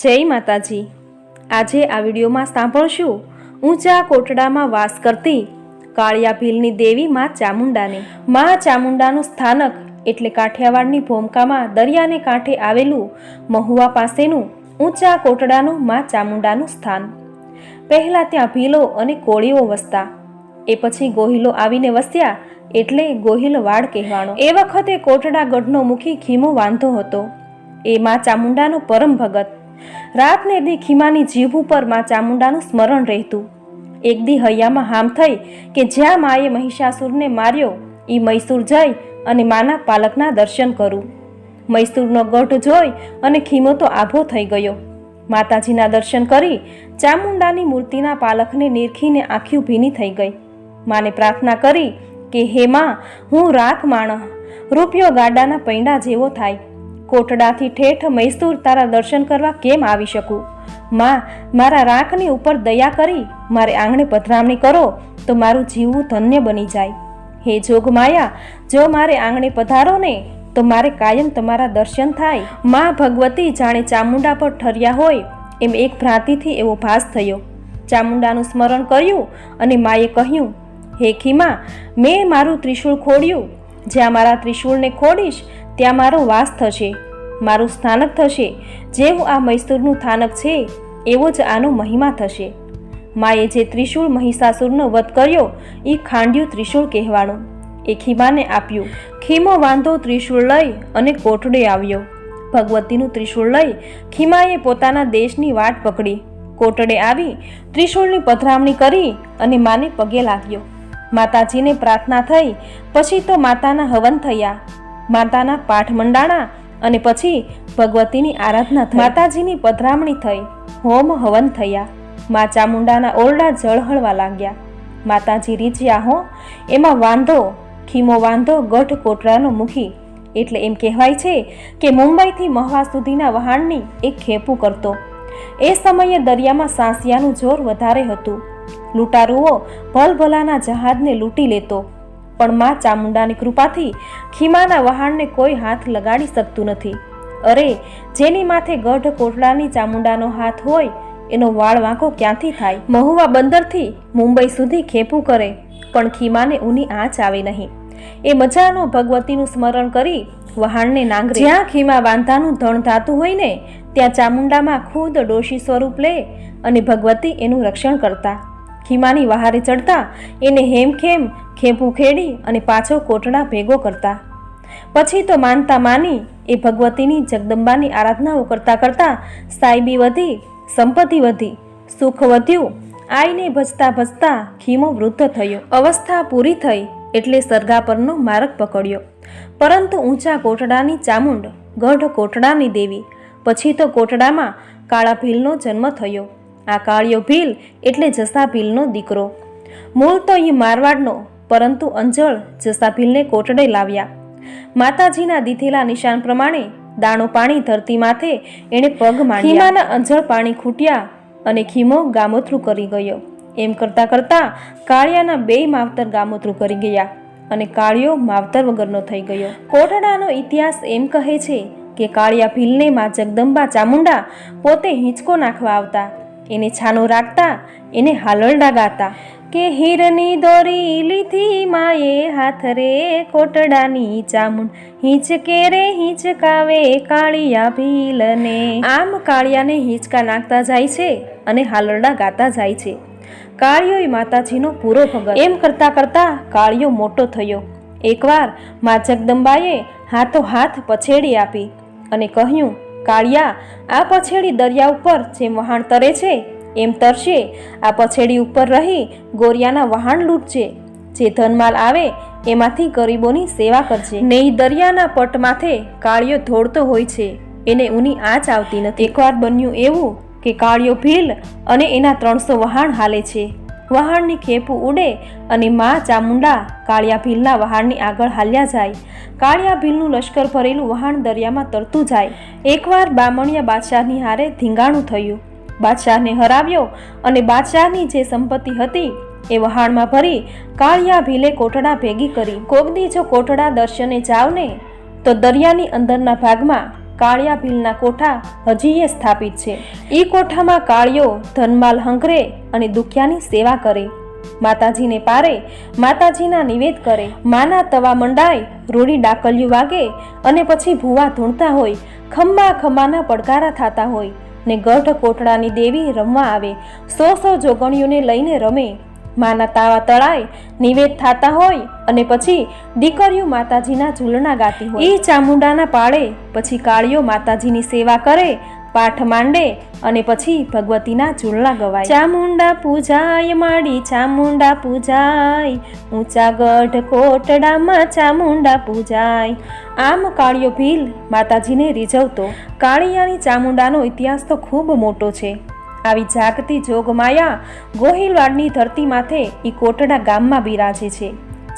જય માતાજી. આજે આ વિડીયોમાં સાંભળશું, ઊંચા કોટડામાં વાસ કરતી કાળિયા ભીલની દેવી માં ચામુંડાની. માં ચામુંડાનું સ્થાનક એટલે કાઠિયાવાડની ભૂમકામાં દરિયાને કાંઠે આવેલું મહુવા પાસેનું ઊંચા કોટડાનું માં ચામુંડાનું સ્થાન. પહેલાં ત્યાં ભીલો અને કોળીઓ વસતા. એ પછી ગોહિલો આવીને વસ્યા એટલે ગોહિલવાડ કહેવાનો. એ વખતે કોટડા ગઢનો મુખી ખીમો વાંધો હતો. એ માં ચામુંડાનો પરમ ભગત. રાતને દી ખીમાની જીભ ઉપરમાં ચામુંડાનું સ્મરણ રહેતું. એક દી હૈયામાં હામ થઈ કે જ્યાં માએ મહિષાસુરને માર્યો એ મૈસૂર જઈ અને માના પાલકના દર્શન કરું. મૈસૂરનો ગઢ જોઈ અને ખીમો તો આભો થઈ ગયો. માતાજીના દર્શન કરી ચામુંડાની મૂર્તિના પાલખને નિરખીને આખી ભીની થઈ ગઈ. માને પ્રાર્થના કરી કે, હે માં, હું રાખ માણસ રૂપિયો ગાડાના પૈંડા જેવો થાય કોટડાથી ઠેઠ મૈસૂર તારા દર્શન કરવા કેમ આવી શકું? માં, મારા રાખની ઉપર દયા કરી, મારે આંગણે પધરામણી કરો, તો મારું જીવવું ધન્ય બની જાય. હે જોગમાયા જો મારે આંગણે પધારો ને, તો મારે કાયમ તમારા દર્શન થાય. માં, ભગવતી જાણે ચામુંડા પર ઠર્યા હોય, એમ એક ભ્રાંતિથી એવો ભાસ થયો. ચામુંડાનું સ્મરણ કર્યું અને માએ કહ્યું, હે ખીમા, મેં મારું ત્રિશૂળ ખોડ્યું. જ્યાં મારા ત્રિશૂળને ખોડીશ ત્યાં મારો વાસ થશે, મારું સ્થાનક થશે જેવું આ મૈસૂરનું સ્થાનક છે, એવો જ આનો મહિમા થશે. માએ જે ત્રિશૂળ મહિષાસુરનો વધ કર્યો એ ખાંડ્યું ત્રિશૂળ કહેવાનું. એ ખીમાને આપ્યું. ખીમો વાંધો ત્રિશૂળ લઈ અને કોટડે આવ્યો. ભગવતીનું ત્રિશૂળ લઈ ખીમાએ પોતાના દેશની વાટ પકડી. કોટડે આવી, ત્રિશૂળની પધરામણી કરી અને માને પગે લાગ્યો. માતાજીને પ્રાર્થના થઈ, પછી તો માતાના હવન થયા. માતાના પાઠ મંડાણા અને પછી ભગવતીની આરાધના માતાજીની પધરામણી થઈ. હોમ હવન થયા. મા ચામુંડાના ઓરડા જળહળવા લાગ્યા. માતાજી રીચ્યા હો. એમાં વાંધો, ખીમો વાંધો, ગઢ કોટરાનો મુખી. એટલે એમ કહેવાય છે કે મુંબઈથી મહવા સુધીના વહાણની એક ખેપું કરતો. એ સમયે દરિયામાં સાંસિયાનું જોર વધારે હતું. લૂંટારુઓ ભલભલાના જહાજને લૂંટી લેતો. પણ મા ચામુંડાની કૃપાથી ખીમાના વહાણને કોઈ હાથ લગાડી શકતું નથી. અરે, જેની માથે ગઢ કોટડાની ચામુંડાનો હાથ હોય, એનો વાળ વાંકો ક્યાંથી થાય? મહુવા બંદરથી મુંબઈ સુધી ખેપું કરે, પણ ખીમાને ઊની આંચ આવે નહીં. એ મજાનો ભગવતીનું સ્મરણ કરી વહાણને નાંગરે. જ્યાં ખીમા વાંધાનું ધણ ધાતું હોય ને, ત્યાં ચામુંડામાં ખુદ ડોશી સ્વરૂપ લે અને ભગવતી એનું રક્ષણ કરતા. ખીમાની વહારે ચડતા એને હેમખેમ, ખેપું ખેડી અને પાછો કોટડા ભેગો કરતા. પછી તો માનતા માની એ ભગવતીની જગદંબાની આરાધનાઓ કરતા કરતા સાયબી વધી, સંપત્તિ વધી, સુખ વધ્યું, આઈને ભજતા ભજતા ખીમો વૃદ્ધ થયો. અવસ્થા પૂરી થઈ એટલે સરગા પરનો માર્ગ પકડ્યો. પરંતુ ઊંચા કોટડાની ચામુંડ, ગઢ કોટડાની દેવી, પછી તો કોટડામાં કાળા ભીલનો જન્મ થયો. આ કાળિયો ભીલ એટલે જસા ભીલનો દીકરો. મૂળ તો એ મારવાડનો, પરંતુ અંજળ જસા ભીલને કોટડે લાવ્યા. માતાજીના દીધેલા નિશાન પ્રમાણે દાણો પાણી ધરતી માથે એણે પગ માંડ્યા. ખીમાના અંજળ પાણી ખૂટ્યા અને ખીમો ગામોથરું કરી ગયો. એમ કરતા કરતા કાળિયાના બે માવતર ગામોતરું કરી ગયા અને કાળિયો માવતર વગરનો થઈ ગયો. કોટડાનો ઇતિહાસ એમ કહે છે કે કાળિયા ભીલને માં જગદંબા ચામુંડા પોતે હિંચકો નાખવા આવતા. એને છાનું રાખતા, એને હાલરડા ગાતા કે હીરની દોરી લીધી માએ હાથ રે કોટડાની ચામુંડ, હિંચકે રે હિંચકાવે કાળિયા ભીલને. આમ કાળિયાને હિંચકા નાખતા જાય છે અને હાલરડા ગાતા જાય છે. કાળિયો માતાજીનો પૂરો ભગત. એમ કરતા કરતા કાળિયો મોટો થયો. એકવાર મા જગદંબાએ હાથો હાથ પછેડી આપી અને કહ્યું કાળિયા આ પછેડી દરિયા ઉપર જેમ વહાણ તરે છે એમ તરશે. આ પછેડી ઉપર રહી ગોરિયાના વહાણ લૂંટજે જે ધનમાલ આવે એમાંથી ગરીબોની સેવા કરજે નહીં દરિયાના પટ માથે કાળિયો ધોળતો હોય છે. એને ઊની આંચ આવતી નથી. એકવાર બન્યું એવું કે કાળિયો ભીલ અને એના ત્રણસો વહાણ હાલે છે. વહાણની ખેપું ઉડે અને મા ચામુંડા કાળિયા ભીલના વહાણની આગળ હાલ્યા જાય. કાળિયા ભીલનું લશ્કર ભરેલું વહાણ દરિયામાં તરતું જાય. એકવાર બામણિયા બાદશાહની હારે ધીંગાણું થયું. બાદશાહને હરાવ્યો અને બાદશાહની જે સંપત્તિ હતી એ વહાણમાં ભરી કાળિયા ભીલે કોટડા ભેગી કરી. કોગદી જો કોટડા દર્શને જાવ ને તો દરિયાની અંદરના ભાગમાં કાળિયા ભીલના કોઠા હજી એ સ્થાપિત છે. એ કોઠામાં કાળિયો ધનમાલ હંકરે અને દુખિયાની સેવા કરે. માતાજીને પારે, માતાજીના નિવેદ કરે. માના તવા મંડાય, રોડી ડાકલિયું વાગે અને પછી ભૂવા ધૂણતા હોય. ખમ્મા ખમ્માના પડકારા થતા હોય ને ગઢ કોટડાની દેવી રમવા આવે. સો સો જોગણીઓને લઈને રમે. માના તાવા તળાય, નિવેદ થતા હોય અને પછી દીકરીઓ માતાજીના ઝૂલણા ગાતી હોય. એ ચામુંડાના પાળે, પછી કાળીઓ માતાજીની સેવા કરે, પાઠ માંડે અને પછી ભગવતીના ઝૂલણા ગવાય. ચામુંડા પૂજાય, માડી ચામુંડા પૂજાય, ઊંચા ગઢ કોટડામાં ચામુંડા પૂજાય. આમ કાળિયો ભીલ માતાજીને રીઝવતો. કાળિયાની ચામુંડાનો ઇતિહાસ તો ખૂબ મોટો છે. આવી જાગતી જોગમાયા ગોહિલવાડની ધરતી માથે એ કોટડા ગામમાં બિરાજે છે,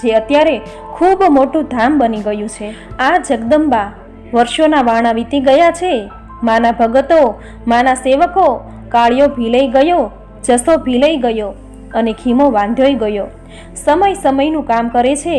જે અત્યારે ખૂબ મોટું ધામ બની ગયું છે. આ જગદંબા વર્ષોના વાણા વીતી ગયા છે. માના ભગતો, માના સેવકો, કાળિયો ભીલાઈ ગયો, જસો ભીલાઈ ગયો અને ખીમો વાંધ્યોય ગયો. સમય સમયનું કામ કરે છે.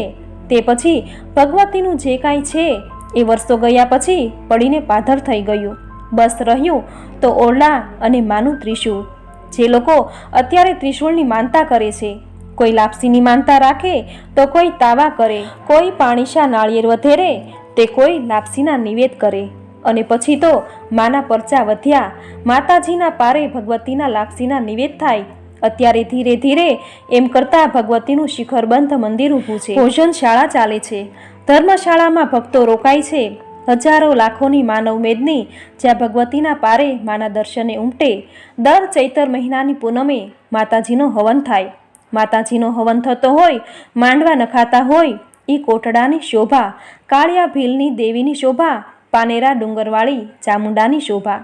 તે પછી ભગવતીનું જે કાંઈ છે એ વર્ષો ગયા પછી પડીને પાધર થઈ ગયું. બસ રહ્યું તો ઓરડા અને માનું ત્રિશૂળ. જે લોકો અત્યારે ત્રિશૂળની માનતા કરે છે. કોઈ લાપસીની માનતા રાખે તો કોઈ તાવા કરે. કોઈ પાણીશા નાળિયેર વધેરે તે કોઈ લાપસીના નિવેદ કરે. અને પછી તો માના પરચા વધ્યા. માતાજીના પારે ભગવતીના લાપસીના નિવેદ થાય. અત્યારે ધીરે ધીરે એમ કરતાં ભગવતીનું શિખરબંધ મંદિર ઊભું છે. ભોજનશાળા ચાલે છે. ધર્મશાળામાં ભક્તો રોકાય છે. હજારો લાખોની માનવ મેદની જ્યાં ભગવતીના પારે માના દર્શને ઉમટે, દર ચૈતર મહિનાની પૂનમે માતાજીનો હવન થાય. માતાજીનો હવન થતો હોય, માંડવા નખાતા હોય એ કોટડાની શોભા, કાળિયા ભીલની દેવીની શોભા, પાનેરા ડુંગરવાળી ચામુંડાની શોભા.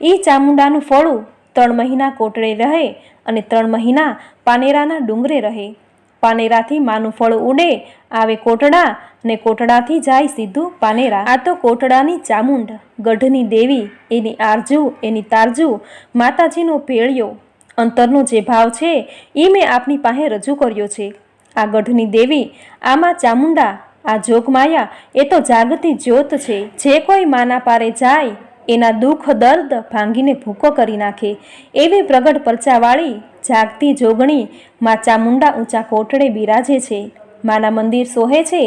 એ ચામુંડાનું ફળું ત્રણ મહિના કોટડે રહે અને ત્રણ મહિના પાનેરાના ડુંગરે રહે. પાનેરાથી માનું ફળ ઉડે, આવે કોટડા ને કોટડાથી જાય સીધું પાનેરા. આ તો કોટડાની ચામુંડ, ગઢની દેવી, એની આરજુ, એની તારજુ, માતાજીનો ભેળિયો અંતરનો જે ભાવ છે એ મેં આપની પાસે રજૂ કર્યો છે. આ ગઢની દેવી, આમાં ચામુંડા, આ જોગમાયા, એ તો જાગતી જ્યોત છે. જે કોઈ માના પારે જાય, એના દુઃખ દર્દ ભાંગીને ભૂકો કરી નાખે. એવી પ્રગટ પરચાવાળી જાગતી જોગણી માં ચામુંડા ઊંચા કોટડે બિરાજે છે. માના મંદિર સોહે છે.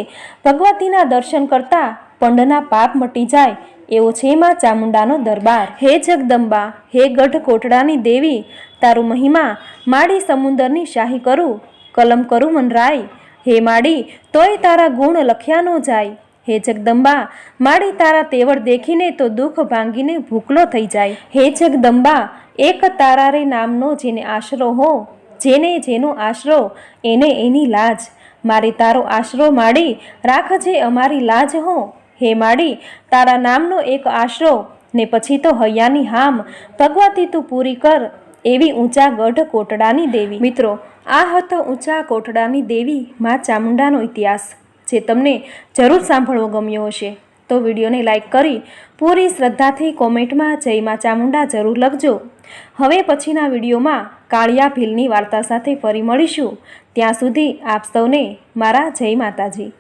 ભગવતીના દર્શન કરતા પંડના પાપ મટી જાય એવો છે મા ચામુંડાનો દરબાર. હે જગદંબા, હે ગઢ કોટડાની દેવી, તારું મહિમા માડી સમુંદરની શાહી કરું, કલમ કરું મનરાય હે માડી, તોય તારા ગુણ લખ્યા ન જાય. હે જગદંબા, માડી તારા તેવડ દેખીને તો દુઃખ ભાંગીને ભૂખલો થઈ જાય. હે જગદંબા એક તારારે નામનો જેને આશરો હો, જેને જેનો આશરો, એને એની લાજ. મારે તારો આશરો માડી રાખજે અમારી લાજ હો. હે માડી, તારા નામનો એક આશરો, ને પછી તો હૈયાની હામ. ભગવતી તું પૂરી કર, એવી ઊંચા ગઢ કોટડાની દેવી. મિત્રો, આ હતો ઊંચા કોટડાની દેવી મા ચામુંડાનો ઇતિહાસ, જે તમને જરૂર સાંભળવો ગમ્યો હશે. તો વિડીયોને લાઈક કરી પૂરી શ્રદ્ધાથી કોમેન્ટમાં જય મા ચામુંડા જરૂર લખજો. હવે પછીના વિડીયોમાં કાળિયા ભીલની વાર્તા સાથે ફરી મળીશું. ત્યાં સુધી આપ સૌને મારા જય માતાજી.